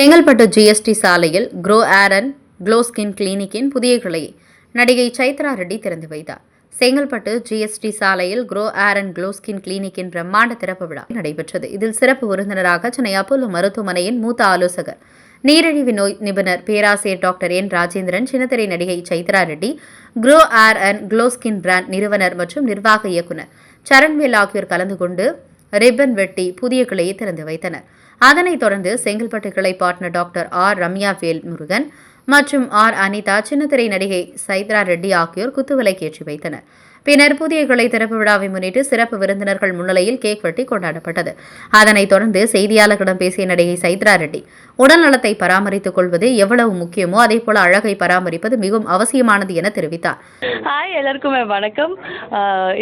Chengalpattu GST சாலையில் grow hair and glow skin கிளினிக்கின் புதிய கிளையை நடிகை சைத்ரா ரெட்டி திறந்து வைத்தார். செங்கல்பட்டு ஜிஎஸ்டி சாலையில் grow hair and glow skin கிளினிக்கின் பிரம்மாண்ட திறப்பு விழா நடைபெற்றது. இதில் சிறப்பு விருந்தினராக சென்னை அப்போலோ மருத்துவமனையின் மூத்த ஆலோசகர் நீரிழிவு நோய் நிபுணர் பேராசிரியர் டாக்டர் என் ராஜேந்திரன் சின்னத்திரை நடிகை Chaitra Reddy grow hair and glow skin brand நிறுவனர் மற்றும் நிர்வாக இயக்குனர் சரண்வேல் ஆகியோர் கலந்து கொண்டு ரிப்பன் வெட்டி புதிய கிளையை திறந்து வைத்தனர். அதனைத் தொடர்ந்து செங்கல்பட்டு கிளை partner doctor R. Ramya Vel Murugan மற்றும் ஆர். அனிதா சின்னத்திரை நடிகை சைத்ரா ரெட்டி ஆகியோர் குத்துவிளக்கேற்றி வைத்தனர். பின்னர் புதிய கிளை திறப்பு விழாவை முன்னிட்டு சிறப்பு விருந்தினர்கள் முன்னிலையில் கேக் வெட்டி கொண்டாடப்பட்டது. அதனைத் தொடர்ந்து செய்தியாளர்களிடம் பேசிய நடிகை சைத்ரா ரெட்டி உடல் நலத்தை பராமரித்துக் கொள்வது எவ்வளவு முக்கியமோ அதே போல அழகை பராமரிப்பது மிகவும் அவசியமானது என தெரிவித்தார். ஹாய் எல்லாருக்குமே வணக்கம்.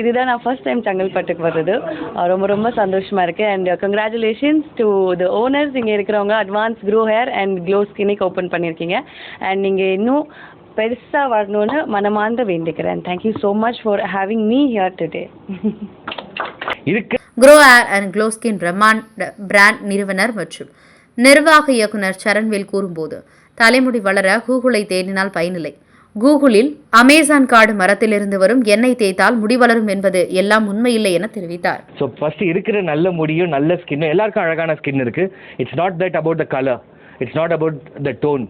இதுதான் நான் ஃபர்ஸ்ட் டைம் செங்கல்பட்டுக்கு வர்றது. ரொம்ப ரொம்ப சந்தோஷமா இருக்கு. And congratulations to the owners இங்கே இருக்கிறவங்க advance grow hair and glow skin open பண்ணியிருக்கீங்க. அண்ட் நீங்கள் இன்னும் பெருசாக வரணும்னு மனமார்ந்த வேண்டிக்கிறேன். Thank you so much for having me here today இதுக்கு grow hair and glow skin பிரம்மாண்ட பிராண்ட் நிறுவனர் மற்றும் நிர்வாக இயக்குனர் சரண்வேல் கூறும்போது தலைமுடி வளர கூகுளை தேடினால் பயனில்லை. கூகுளில் அமேசான் காடு மரத்திலிருந்து வரும் எண்ணெய் தேய்த்தால் முடி வளரும் என்பது எல்லாம் உண்மையில்லை என தெரிவித்தார். ஸோ ஃபர்ஸ்ட் இருக்கிற நல்ல முடியும் நல்ல ஸ்கின்னும் எல்லாருக்கும் அழகான ஸ்கின் இருக்கு. It's not that about the colour it's not about the tone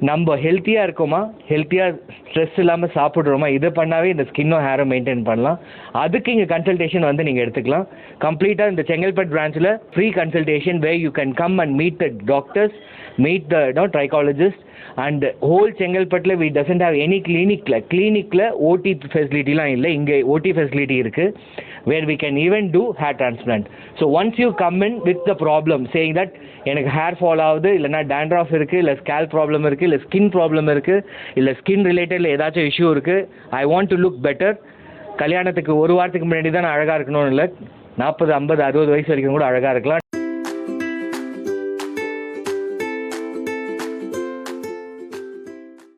நம்ம ஹெல்த்தியாக இருக்கோமா? ஹெல்த்தியாக ஸ்ட்ரெஸ் இல்லாமல் சாப்பிட்றோமா இது பண்ணாவே இந்த ஸ்கின்னும் ஹேரும் மெயின்டைன் பண்ணலாம். அதுக்கு இங்கே கன்சல்டேஷன் வந்து நீங்கள் எடுத்துக்கலாம். கம்ப்ளீட்டாக இந்த Chengalpattu பிரான்ச்சில் free consultation where you can come and meet the doctors meet the no trichologist and whole செங்கல்பட்டில் வி டசன்ட் ஹாவ் எனி கிளினிக்கில் கிளினிக்கில் ஓடி ஃபெசிலிட்டிலாம் இல்லை. இங்கே ஓடி ஃபெசிலிட்டி இருக்குது where we can even do hair transplant so once you come in with the problem saying that எனக்கு ஹேர் ஃபால் ஆகுது இல்லைனா டேண்ட்ராஃப் இருக்குது இல்லை ஸ்கேல் ப்ராப்ளம் இருக்குது இல்லை ஸ்கின் ப்ராப்ளம் இருக்குது இல்லை ஸ்கின் ரிலேட்டட் ரிலேட்டடில் ஏதாச்சும் இஷ்யூ இருக்குது I want to look better கல்யாணத்துக்கு ஒரு வாரத்துக்கு முன்னாடி தான் நான் அழகாக இருக்கணும்னு இல்லை. நாற்பது ஐம்பது அறுபது வயசு வரைக்கும் கூட அழகாக இருக்கலாம்.